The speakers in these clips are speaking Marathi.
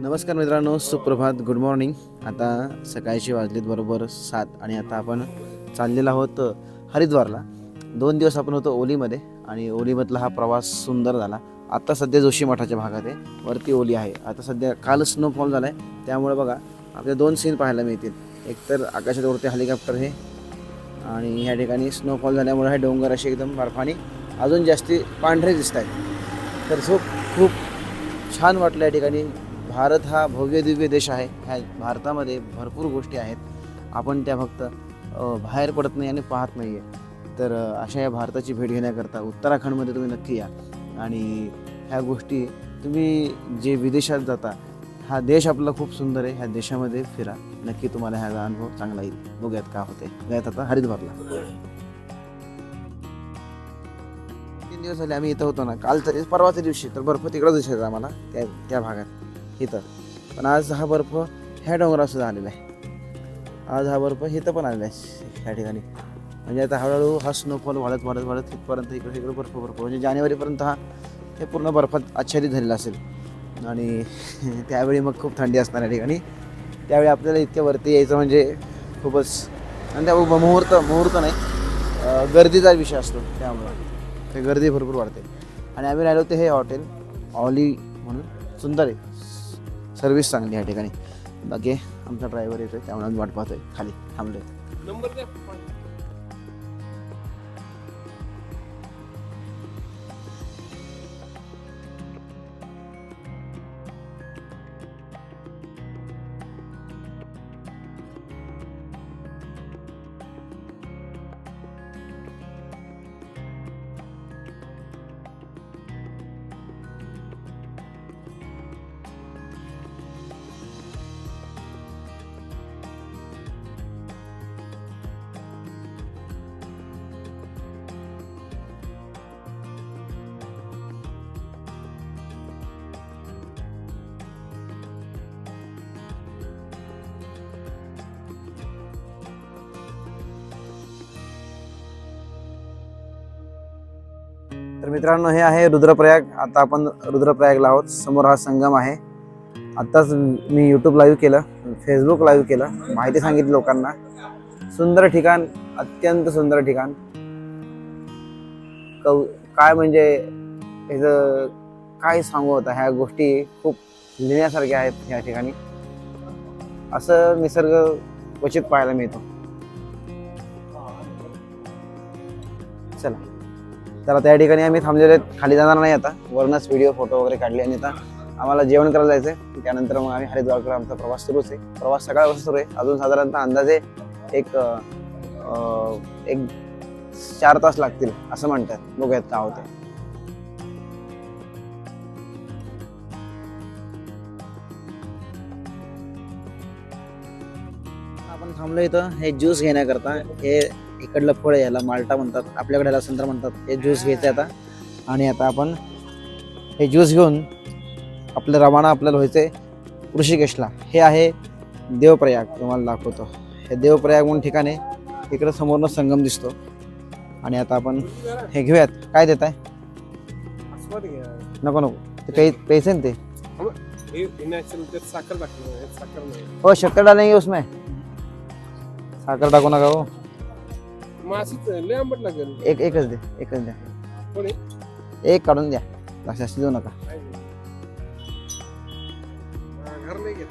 नमस्कार मित्रांनो सुप्रभात गुड मॉर्निंग आता सकाळची वाजलीत बरोबर सात आणि आता आपण चाललेलो आहोत हरिद्वारला. दोन दिवस आपण होतो ओलीमध्ये आणि ओलीमधला हा प्रवास सुंदर झाला. आता सध्या जोशी मठाच्या भागात आहे वरती ओली आहे. आता सध्या काल स्नोफॉल झाला आहे त्यामुळे बघा आपल्या दोन सीन पाहायला मिळतील. एकतर आकाशात वरती हेलिकॉप्टर हे आणि ह्या ठिकाणी स्नोफॉल झाल्यामुळे हे डोंगर असे एकदम बर्फाने अजून जास्ती पांढरे दिसत आहेत तर खूप खूप छान वाटलं या ठिकाणी भारत हा भव्य दिव्य देश आहे. ह्या भारतामध्ये भरपूर गोष्टी आहेत. आपण त्या फक्त बाहेर पडत नाही आणि पाहत नाही आहे तर अशा या भारताची भेट घेण्याकरता उत्तराखंडमध्ये तुम्ही नक्की या. आणि ह्या गोष्टी तुम्ही जे विदेशात जाता हा देश आपला खूप सुंदर आहे. ह्या देशामध्ये फिरा. नक्की तुम्हाला ह्याचा अनुभव चांगला येईल. बघूयात का होते बघूयात आता हरिद्वारला. तीन दिवस झाले आम्ही इथं होतो ना. काल तरी परवाच्या दिवशी तर बर्फ तिकडं दिसायचा आम्हाला त्या त्या भागात. इथं. पण आज हा बर्फ ह्या डोंगरावरसुद्धा आलेला आहे. आज हा बर्फ इथं पण आलेला आहे. ह्या ठिकाणी. म्हणजे आता हळूहळू हा स्नोफॉल वाढत वाढत वाढत इथपर्यंत इकडे इकडे बर्फ बर्फ. म्हणजे जानेवारीपर्यंत हा हे पूर्ण बर्फात आच्छादित झालेला असेल. आणि त्यावेळी मग खूप थंडी असणार या ठिकाणी. त्यावेळी आपल्याला इतक्या वरती यायचं म्हणजे खूपच आणि त्या मुहूर्त मुहूर्त नाही. गर्दीचा विषय असतो त्यामुळं. ते गर्दी भरपूर वाढते. आणि आम्ही राहिलो होते हे हॉटेल ऑली म्हणून सुंदर आहे. सर्विस चांगली या ठिकाणी. बाकी आमचा ड्रायव्हर येतोय त्यामुळे आम्ही वाट पाहतोय. खाली थांबलोय. नंबर तर मित्रांनो हे आहे रुद्रप्रयाग. आता आपण रुद्रप्रयागला आहोत. समोर हा संगम आहे. आत्ताच मी यूट्यूब लाईव्ह केलं फेसबुक लाईव्ह केलं. माहिती सांगितली लोकांना. सुंदर ठिकाण अत्यंत सुंदर ठिकाण. कव काय म्हणजे ह्याचं काय सांगू होता ह्या गोष्टी खूप लिहिण्यासारख्या आहेत ह्या ठिकाणी. असं निसर्ग क्वचित पाहायला मिळतो. चला. तर त्या ठिकाणी आम्ही थांबलेले खाली जाणार नाही आता. वरूनच व्हिडिओ फोटो वगैरे काढले आणि आता आम्हाला जेवण करायला जायचं आहे त्यानंतर मग आम्ही हरिद्वारकडे आमचा प्रवास सुरूच आहे. प्रवास सकाळपासून सुरू आहे. अजून साधारणतः अंदाजे एक एक चार तास लागतील असं म्हणतात. बघूयात काय होतं आपण थांबलो इथं. हे ज्यूस घेण्याकरता. हे इकडलं फळ याला माल्टा म्हणतात आपल्याकडे याला संत्र म्हणतात. हे ज्यूस घ्यायचं आता. आणि आता आपण हे ज्यूस घेऊन आपलं रवाना आपल्याला व्हायचं आहे ऋषिकेशला. हे आहे देवप्रयाग तुम्हाला दाखवतो. हे देवप्रयाग म्हणून ठिकाण इकडं समोरनं संगम दिसतो. आणि आता आपण हे घेऊयात. काय देत आहे? नको नको. ते काही पैसे ना ते? हे यात साखर नाही. हो शक्कर उसमें. साखर टाकू नका हो. मग असंच लय आंबट लागेल. एक एकच दे एकच द्या. कोणी एक काढून द्या. जास्त देऊ नका. घर नाही घेत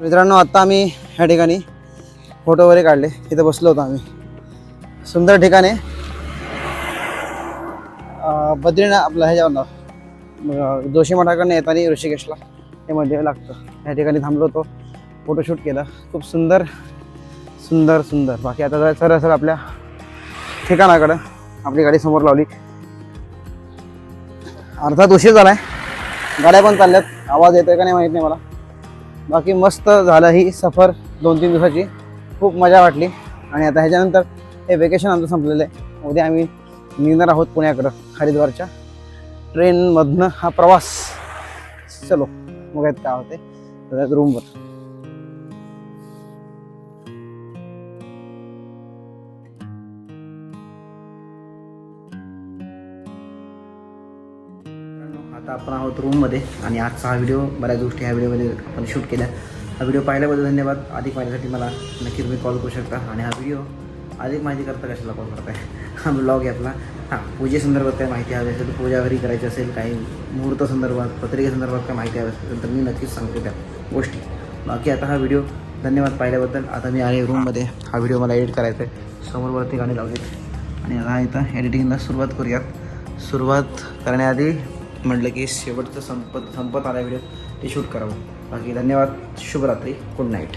मित्रांनो आता आम्ही ह्या ठिकाणी फोटो वगैरे काढले. तिथं बसलो होतो आम्ही. सुंदर ठिकाण आहे. अं, बद्रीनाथ आपलं ह्याच्यावर अं, जोशी मठाकडनं येताना ऋषिकेशला. ते मध्ये लागतं. ह्या ठिकाणी थांबलो होतो. फोटोशूट केला. खूप सुंदर सुंदर सुंदर. बाकी आता जरा सर सर आपल्या ठिकाणाकडं आपली गाडी समोर लावली. अर्थात उशीर झाला आहे गाड्या पण चालल्यात. आवाज येतोय का नाही माहीत नाही मला. बाकी मस्त झालं ही सफर दोन तीन दिवसाची. खूप मजा वाटली. आणि आता ह्याच्यानंतर हे वेकेशन आमचं संपलेलं आहे. उद्या आम्ही निघणार आहोत पुण्याकडं हरिद्वारच्या. ट्रेनमधनं हा प्रवास. चलो. बघायचं काय होते? रूम वर. आता आपण आहोत रूममध्ये आणि आजचा हा व्हिडिओ बऱ्याच गोष्टी ह्या व्हिडिओमध्ये आपण शूट केल्या. हा व्हिडिओ पाहिल्याबद्दल धन्यवाद. अधिक माहितीसाठी मला नक्की तुम्ही कॉल करू शकता. आणि हा व्हिडिओ अधिक माहिती करता कशाला कॉल करताय? हा ब्लॉग आहे आपला. हां पूजेसंदर्भात काय माहिती हवी असेल पूजा घरी करायची असेल काही मुहूर्तासंदर्भात पत्रिकेसंदर्भात काय माहिती हवी असेल तर मी नक्कीच सांगतो त्या गोष्टी. बाकी आता हा व्हिडिओ धन्यवाद पाहिल्याबद्दल. आता मी आहे रूममध्ये हा व्हिडिओ मला एडिट करायचा आहे समोरवरती गाणी लावलीत. आणि आता इथं एडिटिंगला सुरुवात करूयात. सुरुवात करण्याआधी म्हटलं की शेवटचं संपत संपत आला व्हिडिओ ते शूट करावं. बाकी धन्यवाद. शुभरात्री. Good night